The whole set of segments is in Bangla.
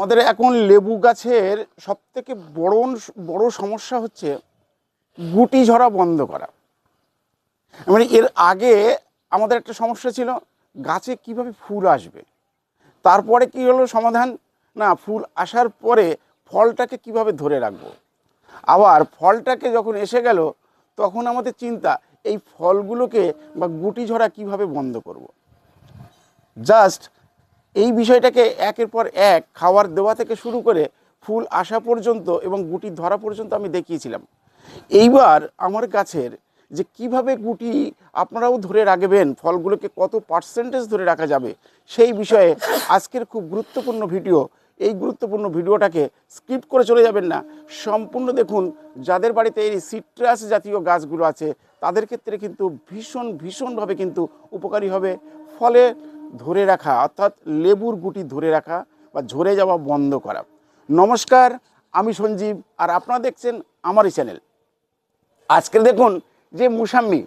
আমাদের এখন লেবু গাছের সবথেকে বড় বড় সমস্যা হচ্ছে গুটি ঝরা বন্ধ করা। মানে এর আগে আমাদের একটা সমস্যা ছিল, গাছে কীভাবে ফুল আসবে? তারপরে কি হলো সমাধান? না, ফুল আসার পরে ফলটাকে কীভাবে ধরে রাখব? আবার ফলটাকে যখন এসে গেল, তখন আমাদের চিন্তা, এই ফলগুলোকে বা গুটি ঝরা কীভাবে বন্ধ করব। জাস্ট এই বিষয়টাকে একের পর এক খাওয়ার দেওয়া থেকে শুরু করে ফুল আসা পর্যন্ত এবং গুটি ধরা পর্যন্ত আমি দেখিয়েছিলাম। এইবার আমার গাছের যে কীভাবে গুটি আপনারাও ধরে রাখবেন, ফলগুলোকে কত পার্সেন্টেজ ধরে রাখা যাবে, সেই বিষয়ে আজকের খুব গুরুত্বপূর্ণ ভিডিও। এই গুরুত্বপূর্ণ ভিডিওটাকে স্কিপ করে চলে যাবেন না। সম্পূর্ণ দেখুন, যাদের বাড়িতে এই সিট্রাস জাতীয় গাছগুলো আছে, তাদের ক্ষেত্রে কিন্তু ভীষণ, ভীষণভাবে কিন্তু উপকারী হবে। ফলে ধরে রাখা, অর্থাৎ লেবুর গুটি ধরে রাখা বা ঝরে যাওয়া বন্ধ করা। নমস্কার, আমি সঞ্জীব আর আপনারা দেখছেন আমারই চ্যানেল। আজকে দেখুন যে মুসাম্মি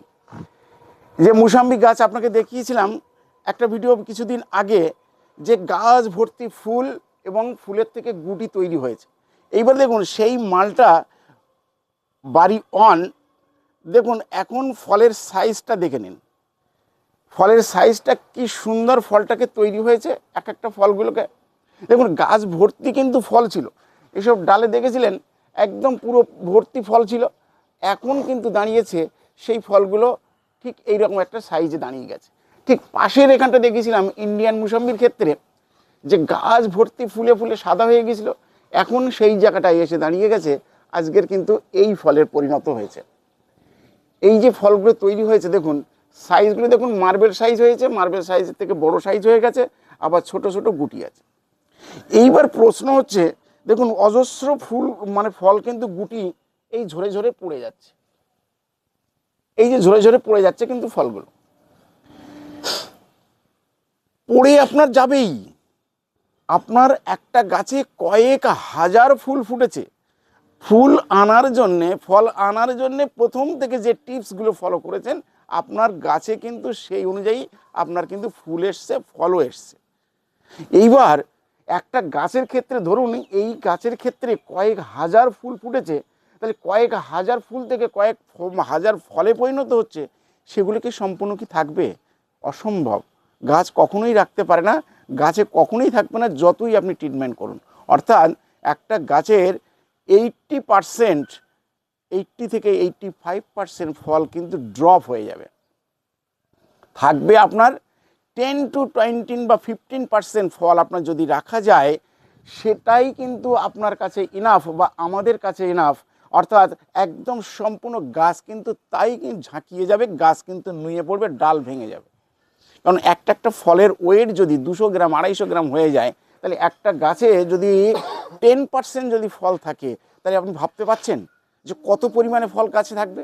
যে মুসাম্বি গাছ আপনাকে দেখিয়েছিলাম, একটা ভিডিও কিছুদিন আগে যে গাছ ভর্তি ফুল এবং ফুলের থেকে গুটি তৈরি হয়েছে। এইবার দেখুন সেই মালটা বাড়ি অন দেখুন এখন ফলের সাইজটা দেখে নিন। ফলের সাইজটা কি সুন্দর ফলটাকে তৈরি হয়েছে? এক একটা ফলগুলোকে। দেখুন, গাছ ভর্তি কিন্তু ফল ছিল। এসব ডালে দেখেছিলেন? একদম পুরো ভর্তি ফল ছিল। এখন কিন্তু দাঁড়িয়েছে সেই ফলগুলো ঠিক এইরকম একটা সাইজে দাঁড়িয়ে গেছে। ঠিক পাশের এখানটা দেখেছিলাম ইন্ডিয়ান মুসাম্বির ক্ষেত্রে, যে গাছ ভর্তি ফুলে ফুলে সাদা হয়ে গেছিল। এখন সেই জায়গাটায় এসে দাঁড়িয়ে গেছে। আজকের কিন্তু এই ফলের পরিণত হয়েছে। এই যে ফলগুলো তৈরি হয়েছে, দেখুন সাইজগুলো দেখুন, মার্বেল সাইজ হয়েছে, মার্বেল সাইজের থেকে বড় সাইজ হয়ে গেছে, আবার ছোট ছোট গুটি আছে। এইবার প্রশ্ন হচ্ছে, দেখুন, অজস্র ফুল মানে ফল কিন্তু গুটি এই ঝরে ঝরে পড়ে যাচ্ছে। এই যে ঝরে ঝরে পড়ে যাচ্ছে কিন্তু ফলগুলো। পড়ে আপনার যাবেই। আপনার একটা গাছে কয়েক হাজার ফুল ফুটেছে। ফুল আনার জন্যে, ফল আনার জন্যে প্রথম থেকে যে টিপসগুলো ফলো করেছেন আপনার গাছে কিন্তু সেই অনুযায়ী আপনার কিন্তু ফুল এসছে, ফলও এসছে। এইবার একটা গাছের ক্ষেত্রে ধরুন, এই গাছের ক্ষেত্রে কয়েক হাজার ফুল ফুটেছে, তাহলে কয়েক হাজার ফুল থেকে কয়েক হাজার ফলে পরিণত হচ্ছে, সেগুলো কি সম্পূর্ণ কি থাকবে? অসম্ভব। গাছ কখনোই রাখতে পারে না, গাছে কখনোই থাকবে না, যতই আপনি ট্রিটমেন্ট করুন। অর্থাৎ একটা গাছের এইট্টি পারসেন্ট এইট্টি থেকে এইট্টি ফাইভ ফল কিন্তু ড্রপ হয়ে যাবে। থাকবে আপনার টেন টু টোয়েন্টিন বা ফিফটিন পার্সেন্ট ফল আপনার যদি রাখা যায়, সেটাই কিন্তু আপনার কাছে ইনাফ বা আমাদের কাছে ইনাফ অর্থাৎ একদম সম্পূর্ণ গাছ কিন্তু তাই কিন্তু ঝাঁকিয়ে যাবে, গাছ কিন্তু নুয়ে পড়বে, ডাল ভেঙে যাবে। কারণ একটা একটা ফলের ওয়েট যদি দুশো গ্রাম, আড়াইশো গ্রাম হয়ে যায়, তাহলে একটা গাছে যদি টেন পার্সেন্ট যদি ফল থাকে, তাহলে আপনি ভাবতে পাচ্ছেন যে কত পরিমাণে ফল গাছে থাকবে?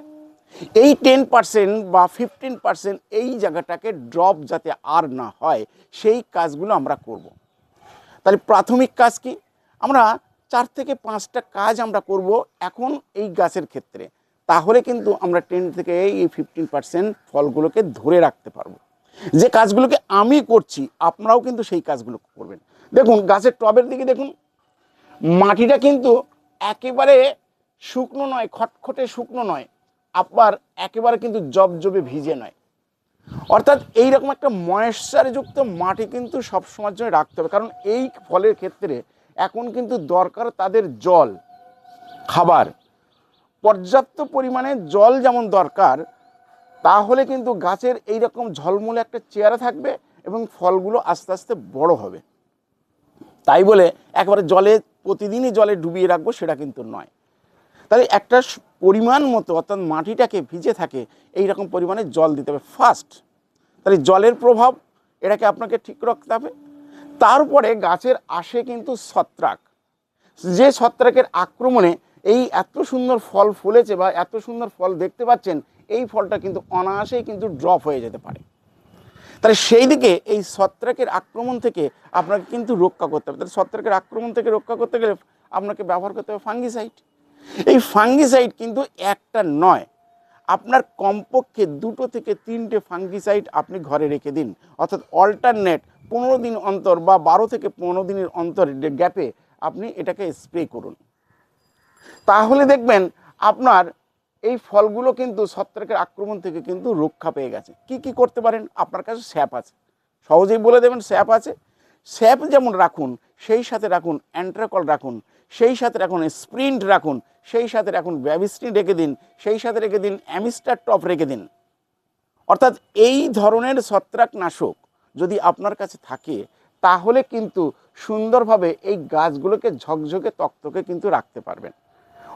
এই টেন পার্সেন্ট বা ফিফটিন পার্সেন্ট এই জায়গাটাকে ড্রপ যাতে আর না হয়, সেই কাজগুলো আমরা করব। তাহলে প্রাথমিক কাজ কি? আমরা চার থেকে পাঁচটা কাজ আমরা করব এখন এই গাছের ক্ষেত্রে। তাহলে কিন্তু আমরা টেন থেকে এই ফিফটিন পার্সেন্ট ফলগুলোকে ধরে রাখতে পারব। যে কাজগুলোকে আমি করছি, আপনারাও কিন্তু সেই কাজগুলো করবেন। দেখুন, গাছের টবের দিকে দেখুন। মাটিটা কিন্তু একেবারে শুকনো নয়, খটখটে শুকনো নয়, আবার একেবারে কিন্তু জবজবে ভিজে নয়। অর্থাৎ এইরকম একটা ময়েশ্চারযুক্ত মাটি কিন্তু সবসময়ের জন্য রাখতে হবে, কারণ এই ফলের ক্ষেত্রে এখন কিন্তু দরকার তাদের জল, খাবার। পর্যাপ্ত পরিমাণে জল যেমন দরকার, তাহলে কিন্তু গাছের এই রকম ঝলমলে একটা চেয়ারা থাকবে এবং ফলগুলো আস্তে আস্তে বড় হবে। তাই বলে একবারে জলে, প্রতিদিনই জলে ডুবিয়ে রাখব সেটা কিন্তু নয়। তাহলে একটা পরিমাণ মতো অর্থাৎ মাটিটাকে ভিজে থাকে এই রকম পরিমাণে জল দিতে হবে ফার্স্ট তাহলে জলের প্রভাব, এটাকে আপনাকে ঠিক রাখতে হবে। তারপরে গাছের আসে কিন্তু ছত্রাক। যে ছত্রাকের আক্রমণে এই এত সুন্দর ফল ফুলেছে বা এত সুন্দর ফল দেখতে পাচ্ছেন, এই ফলটা কিন্তু অনায়াসেই কিন্তু ড্রপ হয়ে যেতে পারে। তাহলে সেই দিকে এই ছত্রাকের আক্রমণ থেকে আপনাকে কিন্তু রক্ষা করতে হবে। তাহলে ছত্রাকের আক্রমণ থেকে রক্ষা করতে গেলে আপনাকে ব্যবহার করতে হবে ফাঙ্গিসাইড এই ফাঙ্গিসাইড কিন্তু একটা নয়। আপনার কমপক্ষে দুটো থেকে তিনটে ফাঙ্গিসাইড আপনি ঘরে রেখে দিন। অর্থাৎ অল্টারনেট পনেরো দিন অন্তর বা বারো থেকে পনেরো দিনের অন্তর গ্যাপে আপনি এটাকে স্প্রে করুন। তাহলে দেখবেন আপনার এই ফলগুলো কিন্তু ছত্রাকের আক্রমণ থেকে কিন্তু রক্ষা পেয়ে গেছে। কি কি করতে পারেন? আপনার কাছে স্যাপ আছে। সহজেই বলে দেবেন স্যাপ আছে। স্যাপ যেমন রাখুন, সেই সাথে রাখুন অ্যান্ট্রাকল রাখুন। সেই সাথে রাখুন, স্প্রিন্ট রাখুন, সেই সাথে রাখুন ব্যাবিস্টিন রেখে দিন, সেই সাথে রেখে দিন, অ্যামিস্টার টপ রেখে দিন। অর্থাৎ এই ধরনের ছত্রাকনাশক যদি আপনার কাছে থাকে, তাহলে কিন্তু সুন্দরভাবে এই গাছগুলোকে ঝকঝকে তক্তকে কিন্তু রাখতে পারবেন।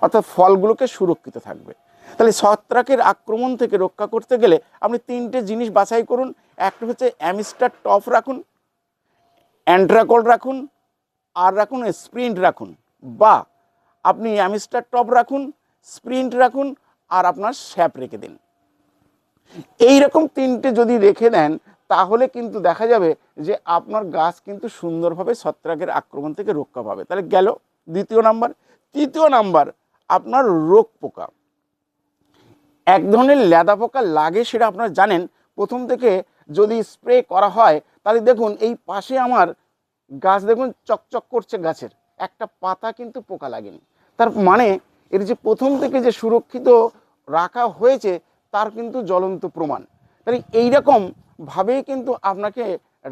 অর্থাৎ ফলগুলোকে সুরক্ষিত থাকবে। তাহলে ছত্রাকের আক্রমণ থেকে রক্ষা করতে গেলে আপনি তিনটে জিনিস বাছাই করুন। একটা হচ্ছে অ্যামিস্টার টপ রাখুন, অ্যান্ড্রাকল রাখুন, আর রাখুন স্প্রিন্ট রাখুন। বা আপনি অ্যামিস্টার টপ রাখুন, স্প্রিন্ট রাখুন আর আপনার স্যাপ রেখে দিন। এই রকম তিনটে যদি রেখে দেন, তাহলে কিন্তু দেখা যাবে যে আপনার গাছ কিন্তু সুন্দরভাবে ছত্রাকের আক্রমণ থেকে রক্ষা পাবে। তাহলে গেল দ্বিতীয় নাম্বার। তৃতীয় নাম্বার, আপনার রোগ পোকা। এক ধরনের লেদা পোকা লাগে সেটা আপনারা জানেন। প্রথম থেকে যদি স্প্রে করা হয়, তাহলে দেখুন এই পাশে আমার গাছ দেখুন চকচক করছে গাছের। একটা পাতা কিন্তু পোকা লাগেনি। তার মানে এর যে প্রথম থেকে যে সুরক্ষিত রাখা হয়েছে, তার কিন্তু জ্বলন্ত প্রমাণ। তাহলে এইরকম ভাবেই কিন্তু আপনাকে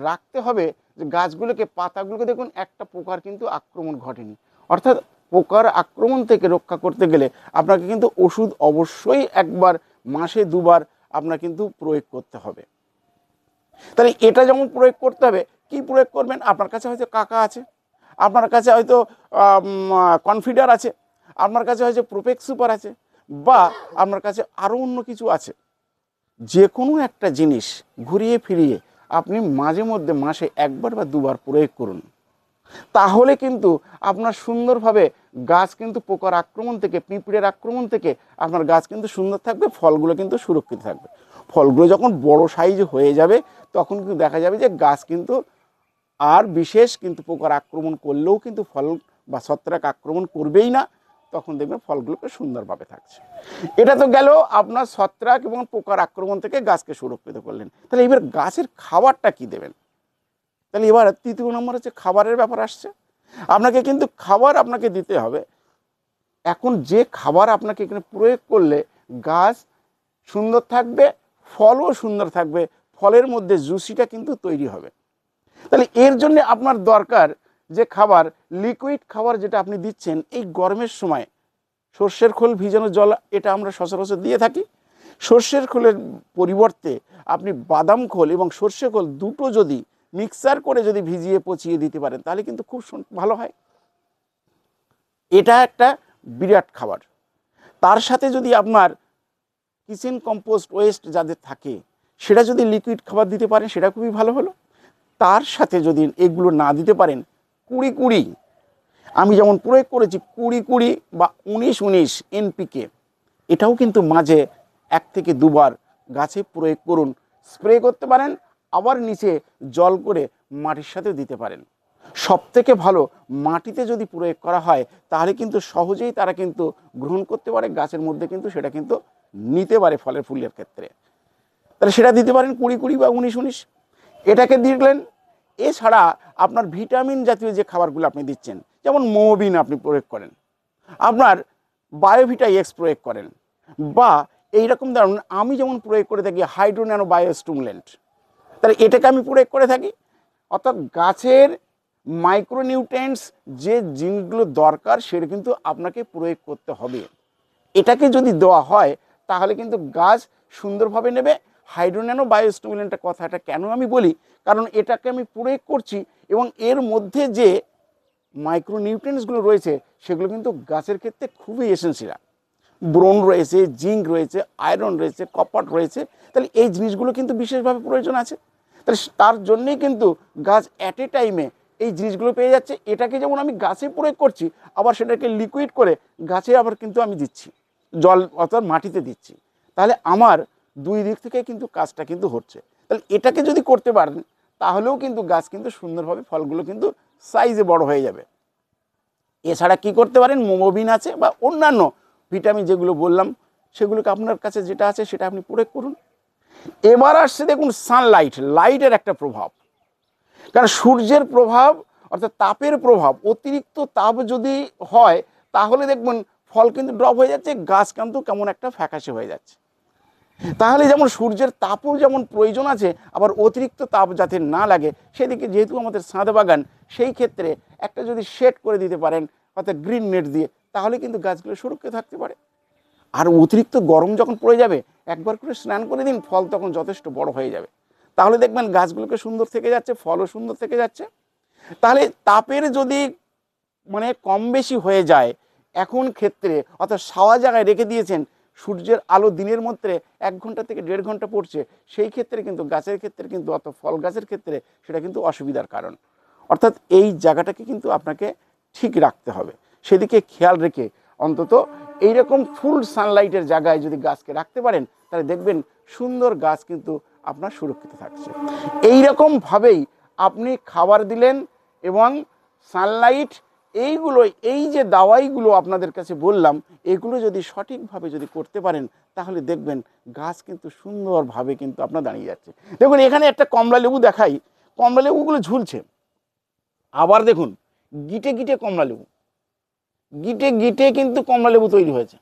রাখতে হবে যে গাছগুলোকে, পাতাগুলোকে দেখুন, একটা পোকার কিন্তু আক্রমণ ঘটেনি। অর্থাৎ পোকার আক্রমণ থেকে রক্ষা করতে গেলে আপনাকে কিন্তু ওষুধ অবশ্যই একবার, মাসে দুবার আপনার কিন্তু প্রয়োগ করতে হবে। তাহলে এটা যেমন প্রয়োগ করতে হবে, কি প্রয়োগ করবেন? আপনার কাছে হয়তো কাকা আছে। আপনার কাছে হয়তো কনফিডার আছে, আপনার কাছে হয়তো প্রোপেক্স সুপার আছে, বা আপনার কাছে আরও অন্য কিছু আছে। যে কোনো একটা জিনিস ঘুরিয়ে ফিরিয়ে আপনি মাঝে মধ্যে মাসে একবার বা দুবার প্রয়োগ করুন। তাহলে কিন্তু আপনার সুন্দরভাবে গাছ কিন্তু পোকার আক্রমণ থেকে, পিঁপড়ের আক্রমণ থেকে আপনার গাছ কিন্তু সুন্দর থাকবে, ফলগুলো কিন্তু সুরক্ষিত থাকবে। ফলগুলো যখন বড় সাইজ হয়ে যাবে, তখন কিন্তু দেখা যাবে যে গাছ কিন্তু আর বিশেষ কিন্তু পোকার আক্রমণ করলেও কিন্তু ফল বা ছত্রাক আক্রমণ করবেই না, তখন দেখবেন ফলগুলোকে সুন্দরভাবে থাকছে। এটা তো গেল আপনার ছত্রাক এবং পোকার আক্রমণ থেকে গাছকে সুরক্ষিত করলেন। তাহলে এবার গাছের খাবারটা কি দেবেন? তাহলে এবার তৃতীয় নম্বর হচ্ছে খাবারের ব্যাপার আসছে। আপনাকে কিন্তু খাবার আপনাকে দিতে হবে। এখন যে খাবার আপনাকে এখানে প্রয়োগ করলে গাছ সুন্দর থাকবে, ফলও সুন্দর থাকবে, ফলের মধ্যে জুসিটা কিন্তু তৈরি হবে। তাহলে এর জন্য আপনার দরকার যে খাবার লিকুইড খাবার যেটা আপনি দিচ্ছেন, এই গরমের সময় সর্ষের খোল ভিজানো জল, এটা আমরা সচরাচর দিয়ে থাকি। সর্ষের খোলের পরিবর্তে আপনি বাদাম খোল এবং সর্ষে খোল দুটো যদি মিক্সার করে যদি ভিজিয়ে পচিয়ে দিতে পারেন, তাহলে কিন্তু খুব ভালো হয়। এটা একটা বিরাট খাবার। তার সাথে যদি আপনার কিচেন কম্পোস্ট ওয়েস্ট যাদের থাকে, সেটা যদি লিকুইড খাবার দিতে পারেন, সেটা খুবই ভালো হলো। তার সাথে যদি এগুলো না দিতে পারেন, কুড়ি কুড়ি। আমি যেমন প্রয়োগ করেছি কুড়ি কুড়ি বা উনিশ উনিশ এনপিকে, এটাও কিন্তু মাঝে এক থেকে দুবার গাছে প্রয়োগ করুন, স্প্রে করতে পারেন, আবার নিচে জল করে মাটির সাথে দিতে পারেন। সব থেকে ভালো, মাটিতে যদি প্রয়োগ করা হয়, তাহলে কিন্তু সহজেই তারা কিন্তু গ্রহণ করতে পারে, গাছের মধ্যে কিন্তু সেটা কিন্তু নিতে পারে ফলের ফুলের ক্ষেত্রে। তাহলে সেটা দিতে পারেন কুড়ি কুড়ি বা উনিশ উনিশ। এটাকে দিলেন এছাড়া আপনার ভিটামিন জাতীয় যে খাবারগুলো আপনি দিচ্ছেন, যেমন মোবিন আপনি প্রয়োগ করেন, আপনার বায়োভিটা এক্স প্রয়োগ করেন, বা এইরকম ধরুন আমি যেমন প্রয়োগ করে থাকি হাইড্রো ন্যানো বায়োস্টুমুলেন্ট, তাহলে এটাকে আমি প্রয়োগ করে থাকি। অর্থাৎ গাছের মাইক্রোনিউট্রেন্টস যে জিনিসগুলো দরকার, সেটা কিন্তু আপনাকে প্রয়োগ করতে হবে। এটাকে যদি দেওয়া হয়, তাহলে কিন্তু গাছ সুন্দরভাবে নেবে। হাইড্রোন্যানো বায়োস্টিমুলেন্টের কথাটা কেন আমি বলি? কারণ এটাকে আমি প্রয়োগ করছি এবং এর মধ্যে যে মাইক্রোনিউট্রিয়েন্টসগুলো রয়েছে, সেগুলো কিন্তু গাছের ক্ষেত্রে খুবই এসেন্সিয়াল ব্রোন রয়েছে জিঙ্ক রয়েছে আয়রন রয়েছে কপার রয়েছে, তাহলে এই জিনিসগুলো কিন্তু বিশেষভাবে প্রয়োজন আছে। তাহলে তার জন্যেই কিন্তু গাছ অ্যাট এ টাইমে এই জিনিসগুলো পেয়ে যাচ্ছে। এটাকে যেমন আমি গাছে প্রয়োগ করছি, আবার সেটাকে লিকুইড করে গাছে আবার কিন্তু আমি দিচ্ছি, জল অর্থাৎ মাটিতে দিচ্ছি। তাহলে আমার দুই দিক থেকে কিন্তু কাজটা কিন্তু হচ্ছে। তাহলে এটাকে যদি করতে পারেন, তাহলেও কিন্তু গাছ কিন্তু সুন্দরভাবে ফলগুলো কিন্তু সাইজে বড় হয়ে যাবে। এছাড়া কি করতে পারেন? মোমোবিন আছে বা অন্যান্য ভিটামিন যেগুলো বললাম, সেগুলোকে আপনার কাছে যেটা আছে সেটা আপনি প্রয়োগ করুন। এবার আসছে দেখুন সানলাইট লাইটের একটা প্রভাব। কারণ সূর্যের প্রভাব অর্থাৎ তাপের প্রভাব, অতিরিক্ত তাপ যদি হয়, তাহলে দেখবেন ফল কিন্তু ড্রপ হয়ে যাচ্ছে, গাছ কিন্তু কেমন একটা ফ্যাকাশে হয়ে যাচ্ছে। তাহলে যেমন সূর্যের তাপও যেমন প্রয়োজন আছে, আবার অতিরিক্ত তাপ যাতে না লাগে, সেদিকে যেহেতু আমাদের সাঁদ বাগান সেই ক্ষেত্রে একটা যদি শেড করে দিতে পারেন, অর্থাৎ গ্রিন নেট দিয়ে, তাহলে কিন্তু গাছগুলো সুরক্ষিত থাকতে পারে। আর অতিরিক্ত গরম যখন পড়ে যাবে, একবার করে স্নান করে দিন, ফল তখন যথেষ্ট বড় হয়ে যাবে। তাহলে দেখবেন গাছগুলোকে সুন্দর থেকে যাচ্ছে, ফলও সুন্দর থেকে যাচ্ছে। তাহলে তাপের যদি মানে কম বেশি হয়ে যায়, এখন ক্ষেত্রে অর্থাৎ সাওয়া জায়গায় রেখে দিয়েছেন সূর্যের আলো দিনের মধ্যে এক ঘণ্টা থেকে দেড় ঘণ্টা পড়ছে, সেই ক্ষেত্রে কিন্তু, গাছের ক্ষেত্রে কিন্তু অত ফল গাছের ক্ষেত্রে সেটা কিন্তু অসুবিধার কারণ। অর্থাৎ এই জায়গাটাকে কিন্তু আপনাকে ঠিক রাখতে হবে। সেদিকে খেয়াল রেখে অন্তত এইরকম ফুল সানলাইটের জায়গায় যদি গাছকে রাখতে পারেন, তাহলে দেখবেন সুন্দর গাছ কিন্তু আপনার সুরক্ষিত থাকছে। এই রকমভাবেই আপনি খাবার দিলেন এবং সানলাইট এইগুলো এই যে দাওয়াইগুলো আপনাদের কাছে বললাম, এগুলো যদি সঠিকভাবে যদি করতে পারেন, তাহলে দেখবেন গাছ কিন্তু সুন্দরভাবে কিন্তু আপনার দাঁড়িয়ে যাচ্ছে। দেখুন, এখানে একটা কমলা লেবু দেখাই। কমলা লেবুগুলো ঝুলছে। আবার দেখুন, গিটে গিটে কমলা লেবু। গিটে গিটে কিন্তু কমলা লেবু তৈরি হয়েছে।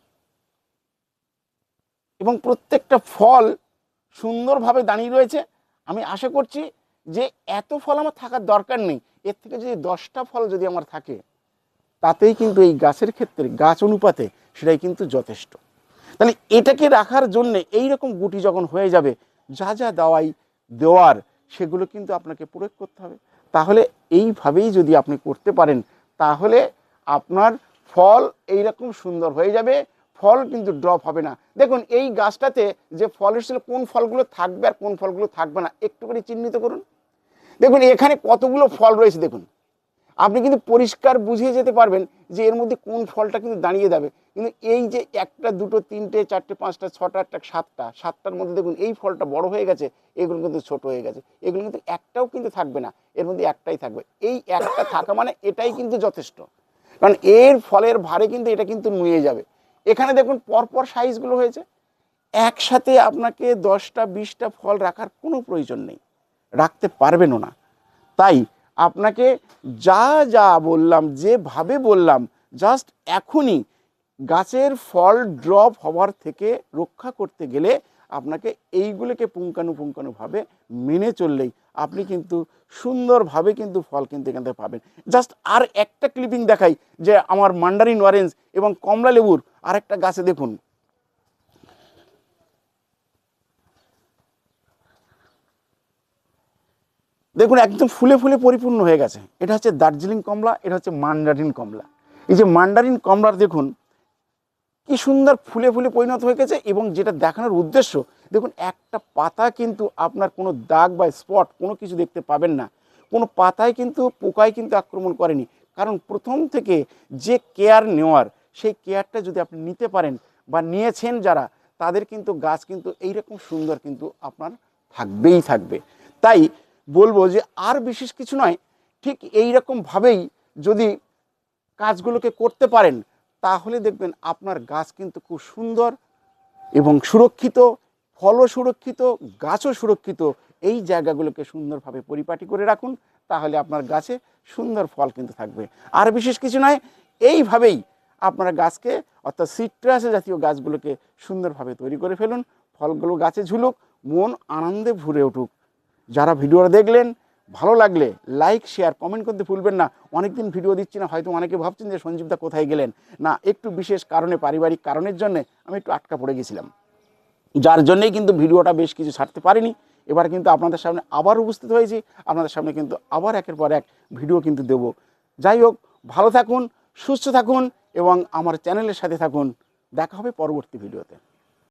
এবং প্রত্যেকটা ফল সুন্দরভাবে দাঁড়িয়ে রয়েছে। আমি আশা করছি যে এত ফল আমার থাকার দরকার নেই। এর থেকে যদি দশটা ফল যদি আমার থাকে তাতেই কিন্তু এই গাছের ক্ষেত্রে গাছ অনুপাতে সেটাই কিন্তু যথেষ্ট। তাহলে এটাকে রাখার জন্য এই রকম গুটি যখন হয়ে যাবে, যা যা দাওয়াই দেওয়ার সেগুলো কিন্তু আপনাকে প্রয়োগ করতে হবে। তাহলে এইভাবেই যদি আপনি করতে পারেন, তাহলে আপনার ফল এই রকম সুন্দর হয়ে যাবে, ফল কিন্তু ড্রপ হবে না। দেখুন, এই গাছটাতে যে ফল এসেছিল, কোন ফলগুলো থাকবে আর কোন ফলগুলো থাকবে না, একটুখানি চিহ্নিত করুন। দেখুন, এখানে কতগুলো ফল রয়েছে, দেখুন। আপনি কিন্তু পরিষ্কার বুঝিয়ে যেতে পারবেন যে এর মধ্যে কোন ফলটা কিন্তু দাঁড়িয়ে যাবে। কিন্তু এই যে একটা, দুটো, তিনটে, চারটে, পাঁচটা, ছটা একটা সাতটা, সাতটার মধ্যে দেখুন এই ফলটা বড় হয়ে গেছে, এগুলো কিন্তু ছোট হয়ে গেছে। এগুলো কিন্তু একটাও কিন্তু থাকবে না, এর মধ্যে একটাই থাকবে। এই একটা থাকা মানে এটাই কিন্তু যথেষ্ট। কারণ এর ফলের ভারে কিন্তু এটা কিন্তু নুয়ে যাবে। এখানে দেখুন পরপর সাইজগুলো হয়েছে। একসাথে আপনাকে দশটা, বিশটা ফল রাখার কোনো প্রয়োজন নেই। রাখতে পারবেনও না। তাই আপনাকে যা যা বললাম, যেভাবে বললাম জাস্ট এখনই গাছের ফল ড্রপ হওয়ার থেকে রক্ষা করতে গেলে আপনাকে এইগুলোকে পুঙ্খানুপুঙ্খানুভাবে মেনে চললেই আপনি কিন্তু সুন্দরভাবে কিন্তু ফল কিন্তু এখান থেকে পাবেন। জাস্ট আর একটা ক্লিপিং দেখাই, যে আমার মান্ডারিন অরেঞ্জ এবং কমলা লেবুর আরেকটা গাছে দেখুন। দেখুন, একদম ফুলে ফুলে পরিপূর্ণ হয়ে গেছে। এটা হচ্ছে দার্জিলিং কমলা, এটা হচ্ছে মান্ডারিন কমলা। এই যে মান্ডারিন কমলার দেখুন, কি সুন্দর ফুলে ফুলে পরিণত হয়ে গেছে এবং যেটা দেখানোর উদ্দেশ্য, দেখুন, একটা পাতা কিন্তু আপনার কোনো দাগ বা স্পট, কোনো কিছু দেখতে পাবেন না। কোনো পাতায় কিন্তু, পোকায় কিন্তু আক্রমণ করেনি। কারণ প্রথম থেকে যে কেয়ার নেওয়ার, সেই কেয়ারটা যদি আপনি নিতে পারেন বা নিয়েছেন যারা, তাদের কিন্তু গাছ কিন্তু এইরকম সুন্দর কিন্তু আপনার থাকবেই থাকবে। তাই বলব যে আর বিশেষ কিছু নয়, ঠিক এই রকমভাবেই যদি কাজগুলোকে করতে পারেন, তাহলে দেখবেন আপনার গাছ কিন্তু খুব সুন্দর এবং সুরক্ষিত, ফলও সুরক্ষিত, গাছও সুরক্ষিত। এই জায়গাগুলোকে সুন্দরভাবে পরিপাটি করে রাখুন, তাহলে আপনার গাছে সুন্দর ফল কিন্তু থাকবে। আর বিশেষ কিছু নয়, এইভাবেই আপনারা গাছকে, অর্থাৎ সিট্রাস জাতীয় গাছগুলোকে সুন্দরভাবে তৈরি করে ফেলুন, ফলগুলো গাছে ঝুলুক, মন আনন্দে ভরে উঠুক। যারা ভিডিওটা দেখলেন, ভালো লাগলে লাইক শেয়ার কমেন্ট করতে ভুলবেন না। অনেকদিন ভিডিও দিচ্ছি না, হয়তো অনেকে ভাবছেন যে সঞ্জীবদা কোথায় গেলেন। না, একটু বিশেষ কারণে, পারিবারিক কারণের জন্য আমি একটু আটকা পড়ে গেছিলাম। যার জন্যই কিন্তু ভিডিওটা বেশ কিছু ছাড়তে পারিনি। এবার কিন্তু আপনাদের সামনে আবার উপস্থিত হয়েছি। আপনাদের সামনে কিন্তু আবার একের পর এক ভিডিও কিন্তু দেব। যাই হোক, ভালো থাকুন, সুস্থ থাকুন এবং আমার চ্যানেলের সাথে থাকুন। দেখা হবে পরবর্তী ভিডিওতে।